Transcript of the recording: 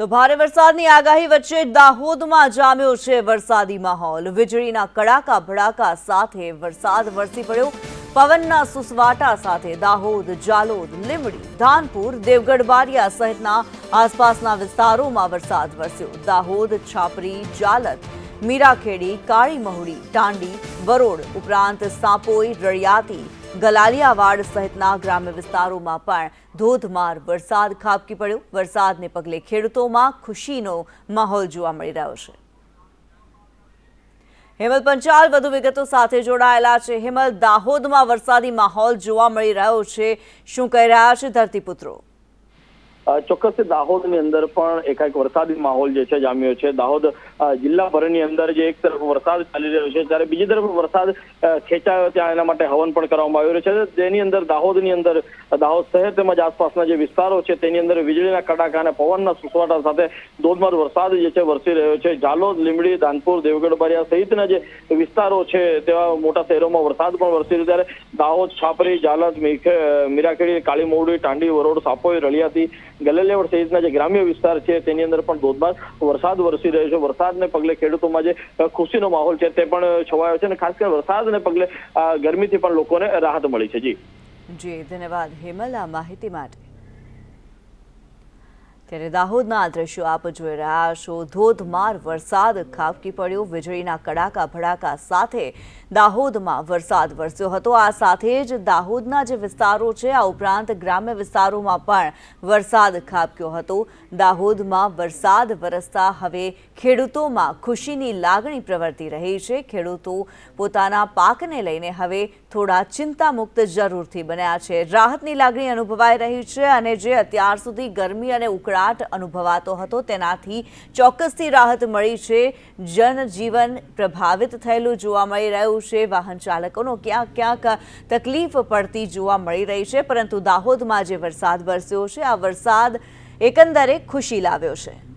તો ભારે વરસાદની આગાહી વચ્ચે દાહોદમાં જામ્યો છે વરસાદી માહોલ. વીજળીના કડાકા ભડાકા સાથે વરસાદ વરસી પડ્યો. પવનના સુસવાટા સાથે દાહોદ, જાલોદ, લીંબડી, ધાનપુર, દેવગઢ, બારિયા સહિતના આસપાસના વિસ્તારોમાં વરસાદ વરસ્યો. દાહોદ, છાપરી જાલત મીરાખેડી કાળી મહુડી ટાંડી, વરોડ ઉપરાંત સાપોઈ, રળિયાતી ગલાલિયાવાડ સહિતના ગ્રામ્ય વિસ્તારોમાં પણ ધોધમાર વરસાદ ખાબકી પડ્યો. વરસાદને પગલે ખેડૂતોમાં ખુશીનો માહોલ જોવા મળી રહ્યો છે. હેમલ પંચાલ વધુ વિગતો સાથે જોડાયેલા છે. હેમલ, દાહોદમાં વરસાદી માહોલ જોવા મળી રહ્યો છે. શું કહી રહ્યા છે ધરતીપુત્રો? ચોક્કસ દાહોદની અંદર પણ એકાએક વરસાદી માહોલ જે છે જામ્યો છે. દાહોદ જિલ્લાભરની અંદર જે એક તરફ વરસાદ ચાલી રહ્યો છે ત્યારે બીજી તરફ વરસાદ ખેંચાયો ત્યાં એના માટે હવન પણ કરવામાં આવી રહ્યો છે. તેની અંદર દાહોદની અંદર, દાહોદ શહેર તેમજ આસપાસના જે વિસ્તારો છે, તેની અંદર વીજળીના કડાકા અને પવનના સુસવાટા સાથે ધોધમાર વરસાદ જે છે વરસી રહ્યો છે. જાલોદ લીમડી દાનપુર, દેવગઢ બારિયા સહિતના જે વિસ્તારો છે, તેવા મોટા શહેરોમાં વરસાદ પણ વરસી રહ્યો ત્યારે દાહોદ, છાપરી જાલદ મીરાખેડી ખીડી કાળી મોવડી ટાંડી, વરોડ, સાપોઈ રળિયાતી ગલેલેવડ સહિતના જે ગ્રામ્ય વિસ્તાર છે, તેની અંદર પણ ધોધમાર વરસાદ વરસી રહ્યો છે. વરસાદને પગલે ખેડૂતોમાં જે ખુશીનો માહોલ છે, તે પણ છવાયો છે અને ખાસ કરીને વરસાદને પગલે ગરમીથી પણ લોકોને રાહત મળી છે. જી. જી, ધન્યવાદ. હેમલ, આ માહિતી માટે ત્યારે દાહોદના આ દ્રશ્યો આપ જોઈ રહ્યા છો. ધોધમાર વરસાદ ખાબકી પડ્યો. વીજળીના કડાકા ભડાકા સાથે દાહોદમાં વરસાદ વરસ્યો હતો. આ સાથે જ દાહોદના જે વિસ્તારો છે, આ ઉપરાંત ગ્રામ્ય વિસ્તારોમાં પણ વરસાદ ખાબક્યો હતો. દાહોદમાં વરસાદ વરસતા હવે ખેડૂતોમાં ખુશીની લાગણી પ્રવર્તી રહી છે. ખેડૂતો પોતાના પાકને લઈને હવે થોડા ચિંતામુક્ત જરૂરથી બન્યા છે. રાહતની લાગણી અનુભવાઈ રહી છે અને જે અત્યાર સુધી ગરમી અને ઉકળાટ અનુભવાતો હતો. તેનાથી ચોક્કસથી રાહત મળી છે. જનજીવન પ્રભાવિત થયેલું જોવા મળી રહ્યું છે. વાહન ચાલકોનો ક્યાંક ક્યાંક તકલીફ પડતી જોવા મળી રહી છે. પરંતુ દાહોદમાં જે વરસાદ વરસ્યો છે, આ વરસાદ એકંદરે ખુશી લાવ્યો છે.